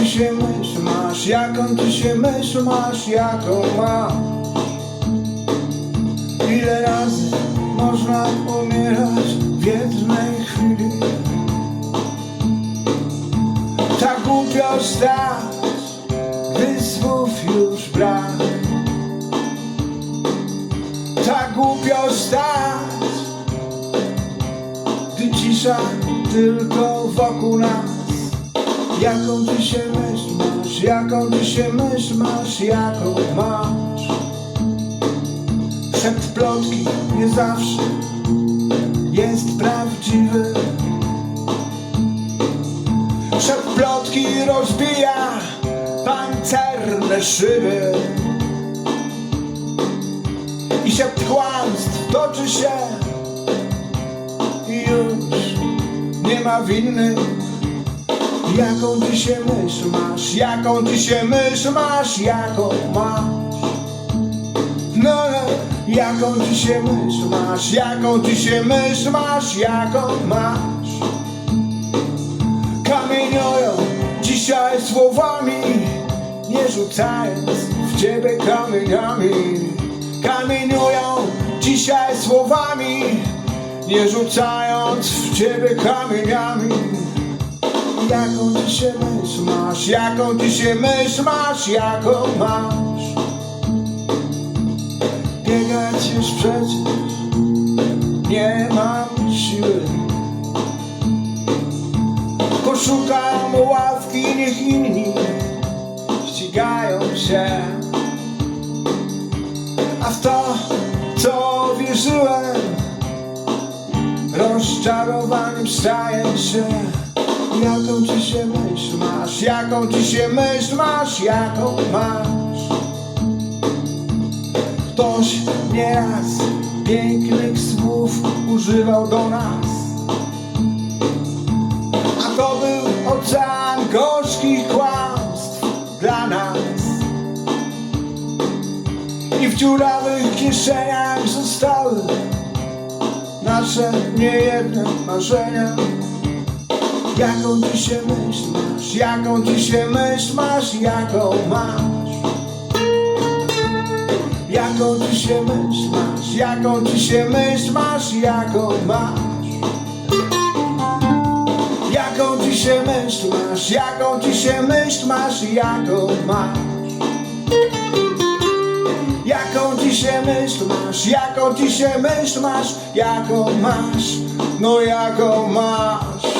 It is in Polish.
Jaką dzisiaj myśl masz, jaką dzisiaj myśl masz, jaką masz Ile razy można umierać w jednej chwili? Tak głupio stać, gdy słów już brak. Tak głupio stać, gdy cisza tylko wokół nas Jaką ty się myśl masz, jaką ty się myśl masz, jaką masz? Szept plotki nie zawsze jest prawdziwy. Szept plotki rozbija pancerne szyby. I szept kłamstw toczy się i już nie ma winnych Jaką ty się myśl masz, jaką ty się myśl masz, jaką masz? No, no, jaką ty się myśl masz, jaką ty się myśl masz, jaką masz? Kamieniują dzisiaj słowami, nie rzucając w ciebie kamieniami. Kamieniują dzisiaj słowami, nie rzucając w ciebie kamieniami Jaką się myśl masz, jaką się myśl masz, jaką masz? Biegać już przecież nie mam siły. Poszukam ławki, niech inni ścigają się. A w to, co wierzyłem Rozczarowanym staję się Jaką się myśl masz, jaką się myśl masz, jaką masz? Ktoś nieraz pięknych słów używał do nas. A to był ocean gorzkich kłamstw dla nas. I w dziurawych kieszeniach zostały nasze niejedne marzenia Jaką się myśl masz, jaką się myśl masz, jaką masz Jaką się myśl masz, jaką się myśl masz, jaką masz Jaką się myśl masz, jaką się myśl masz, jaką masz Jaką się myśl masz, jaką się myśl masz, jaką masz, no jaką masz